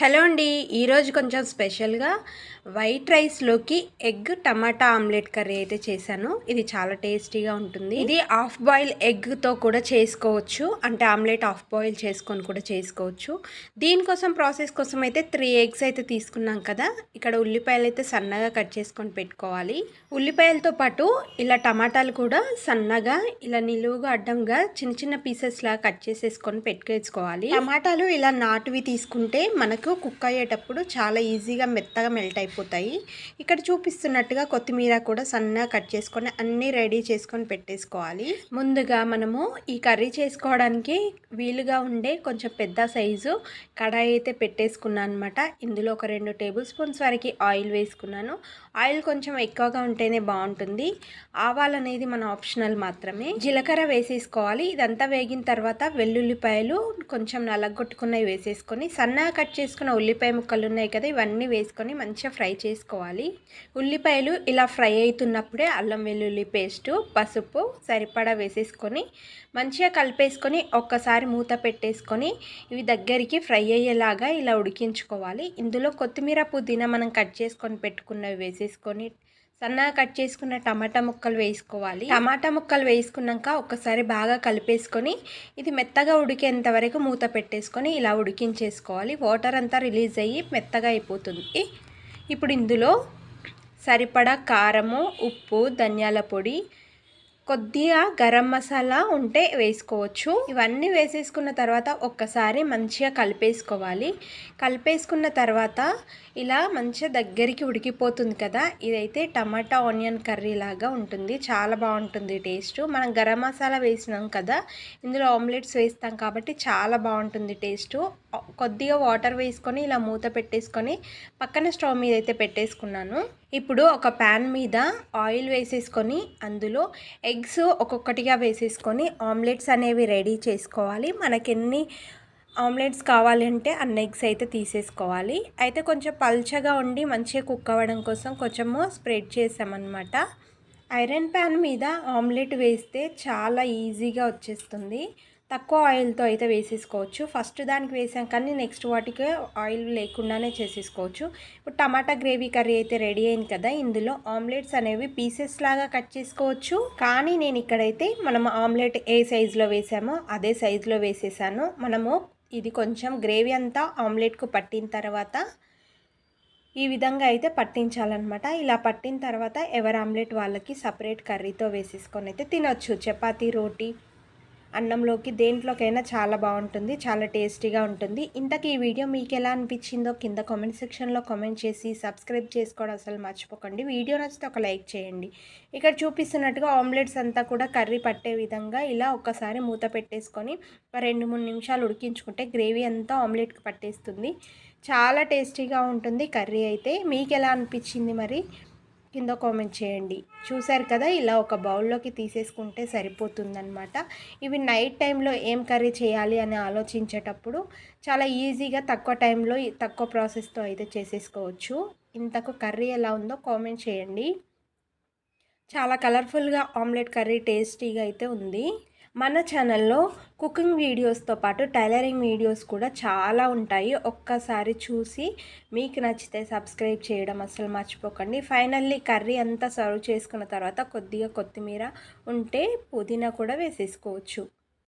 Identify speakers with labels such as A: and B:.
A: Hello అండి. ఈరోజు కొంచెం స్పెషల్గా వైట్ రైస్లోకి ఎగ్ టమాటా ఆమ్లెట్ కర్రీ అయితే చేశాను. ఇది చాలా టేస్టీగా ఉంటుంది. ఇది హాఫ్ బాయిల్ ఎగ్తో కూడా చేసుకోవచ్చు. అంటే ఆమ్లెట్ హాఫ్ బాయిల్ చేసుకొని కూడా చేసుకోవచ్చు. దీనికోసం ప్రాసెస్ కోసం అయితే త్రీ ఎగ్స్ అయితే తీసుకున్నాం కదా. ఇక్కడ ఉల్లిపాయలు అయితే సన్నగా కట్ చేసుకొని పెట్టుకోవాలి. ఉల్లిపాయలతో పాటు ఇలా టమాటాలు కూడా సన్నగా ఇలా నిలువుగా అడ్డంగా చిన్న చిన్న పీసెస్ కట్ చేసేసుకొని పెట్టుకేసుకోవాలి టమాటాలు ఇలా నాటువి తీసుకుంటే మనకు కుక్ అయ్యేటప్పుడు చాలా ఈజీగా మెత్తగా మెల్ట్ అయిపోతాయి. ఇక్కడ చూపిస్తున్నట్టుగా కొత్తిమీర కూడా సన్నగా కట్ చేసుకొని అన్నీ రెడీ చేసుకొని పెట్టేసుకోవాలి. ముందుగా మనము ఈ కర్రీ చేసుకోవడానికి వీలుగా ఉండే కొంచెం పెద్ద సైజు కడాయి అయితే పెట్టేసుకున్నాను అనమాట ఇందులో ఒక రెండు టేబుల్ స్పూన్స్ వరకు ఆయిల్ వేసుకున్నాను. ఆయిల్ కొంచెం ఎక్కువగా ఉంటేనే బాగుంటుంది. ఆవాలు అనేది మన ఆప్షనల్ మాత్రమే. జీలకర్ర వేసేసుకోవాలి. ఇదంతా వేగిన తర్వాత వెల్లుల్లిపాయలు కొంచెం నలగొట్టుకున్నవి వేసేసుకొని సన్నగా కట్ చేసుకున్న ఉల్లిపాయ ముక్కలు ఉన్నాయి కదా ఇవన్నీ వేసుకొని మంచిగా ఫ్రై చేసుకోవాలి. ఉల్లిపాయలు ఇలా ఫ్రై అవుతున్నప్పుడే అల్లం వెల్లుల్లి పేస్టు పసుపు సరిపడా వేసేసుకొని మంచిగా కలిపేసుకొని ఒక్కసారి మూత పెట్టేసుకొని ఇవి దగ్గరికి ఫ్రై అయ్యేలాగా ఇలా ఉడికించుకోవాలి. ఇందులో కొత్తిమీర పుదీనా మనం కట్ చేసుకొని పెట్టుకున్నవి వేసేసుకొని సన్నగా కట్ చేసుకున్న టమాటా ముక్కలు వేసుకోవాలి. టమాటా ముక్కలు వేసుకున్నాక ఒకసారి బాగా కలిపేసుకొని ఇది మెత్తగా ఉడికేంత వరకు మూత పెట్టేసుకొని ఇలా ఉడికించేసుకోవాలి. వాటర్ అంతా రిలీజ్ అయ్యి మెత్తగా అయిపోతుంది. ఇప్పుడు ఇందులో సరిపడా కారము ఉప్పు ధనియాల పొడి కొద్దిగా గరం మసాలా ఉంటే వేసుకోవచ్చు. ఇవన్నీ వేసేసుకున్న తర్వాత ఒక్కసారి మంచిగా కలిపేసుకోవాలి. కలిపేసుకున్న తర్వాత ఇలా మంచిగా దగ్గరికి ఉడికిపోతుంది కదా. ఇదైతే టమాటా ఆనియన్ కర్రీ లాగా ఉంటుంది. చాలా బాగుంటుంది టేస్ట్. మనం గరం మసాలా వేసినాం కదా ఇందులో ఆమ్లెట్స్ వేస్తాం కాబట్టి చాలా బాగుంటుంది టేస్ట్. కొద్దిగా వాటర్ వేసుకొని ఇలా మూత పెట్టేసుకొని పక్కన స్టవ్ మీద అయితే పెట్టేసుకున్నాను. ఇప్పుడు ఒక ప్యాన్ మీద ఆయిల్ వేసేసుకొని అందులో ఎగ్స్ ఒక్కొక్కటిగా వేసేసుకొని ఆమ్లెట్స్ అనేవి రెడీ చేసుకోవాలి. మనకి ఎన్ని ఆమ్లెట్స్ కావాలంటే అన్ని ఎగ్స్ అయితే తీసేసుకోవాలి. అయితే కొంచెం పల్చగా ఉండి మంచిగా కుక్ అవ్వడం కోసం కొంచెము స్ప్రెడ్ చేసామన్నమాట. ఐరన్ ప్యాన్ మీద ఆమ్లెట్ వేస్తే చాలా ఈజీగా వచ్చేస్తుంది. తక్కువ ఆయిల్తో అయితే వేసేసుకోవచ్చు. ఫస్ట్ దానికి వేసాం కానీ నెక్స్ట్ వాటికి ఆయిల్ లేకుండానే చేసేసుకోవచ్చు. ఇప్పుడు టమాటా గ్రేవీ కర్రీ అయితే రెడీ అయింది కదా ఇందులో ఆమ్లెట్స్ అనేవి పీసెస్ లాగా కట్ చేసుకోవచ్చు. కానీ నేను ఇక్కడైతే మనం ఆమ్లెట్ ఏ సైజులో వేసామో అదే సైజులో వేసేసాను. మనము ఇది కొంచెం గ్రేవీ అంతా ఆమ్లెట్కు పట్టిన తర్వాత ఈ విధంగా అయితే పట్టించాలన్నమాట. ఇలా పట్టిన తర్వాత ఎవరి ఆమ్లెట్ వాళ్ళకి సపరేట్ కర్రీతో వేసేసుకొని అయితే తినొచ్చు. చపాతీ రోటీ అన్నంలోకి దేంట్లోకైనా చాలా బాగుంటుంది చాలా టేస్టీగా ఉంటుంది. ఇంతకీ ఈ వీడియో మీకు ఎలా అనిపించిందో కింద కామెంట్ సెక్షన్లో కామెంట్ చేసి సబ్స్క్రైబ్ చేసుకోవడం అసలు మర్చిపోకండి. వీడియో నచ్చితే ఒక లైక్ చేయండి. ఇక్కడ చూపిస్తున్నట్టుగా ఆమ్లెట్స్ అంతా కూడా కర్రీ పట్టే విధంగా ఇలా ఒక్కసారి మూత పెట్టేసుకొని రెండు మూడు నిమిషాలు ఉడికించుకుంటే గ్రేవీ అంతా ఆమ్లెట్కి పట్టేస్తుంది. చాలా టేస్టీగా ఉంటుంది కర్రీ అయితే. మీకు ఎలా అనిపించింది మరి? కింద కామెంట్ చేయండి. చూసారు కదా ఇలా ఒక బౌల్లోకి తీసేసుకుంటే సరిపోతుందనమాట ఇవి నైట్ టైంలో ఏం కర్రీ చేయాలి అని ఆలోచించేటప్పుడు చాలా ఈజీగా తక్కువ టైంలో తక్కువ ప్రాసెస్తో అయితే చేసేసుకోవచ్చు. ఇంతకు కర్రీ ఎలా ఉందో కామెంట్ చేయండి. చాలా కలర్ఫుల్గా ఆమ్లెట్ కర్రీ టేస్టీగా అయితే ఉంది. మన ఛానల్లో కుకింగ్ వీడియోస్తో పాటు టైలరింగ్ వీడియోస్ కూడా చాలా ఉంటాయి. ఒక్కసారి చూసి మీకు నచ్చితే సబ్స్క్రైబ్ చేయడం అసలు మర్చిపోకండి. ఫైనల్లీ కర్రీ అంతా సర్వ్ చేసుకున్న తర్వాత కొద్దిగా కొత్తిమీర ఉంటే పుదీనా కూడా వేసేసుకోవచ్చు.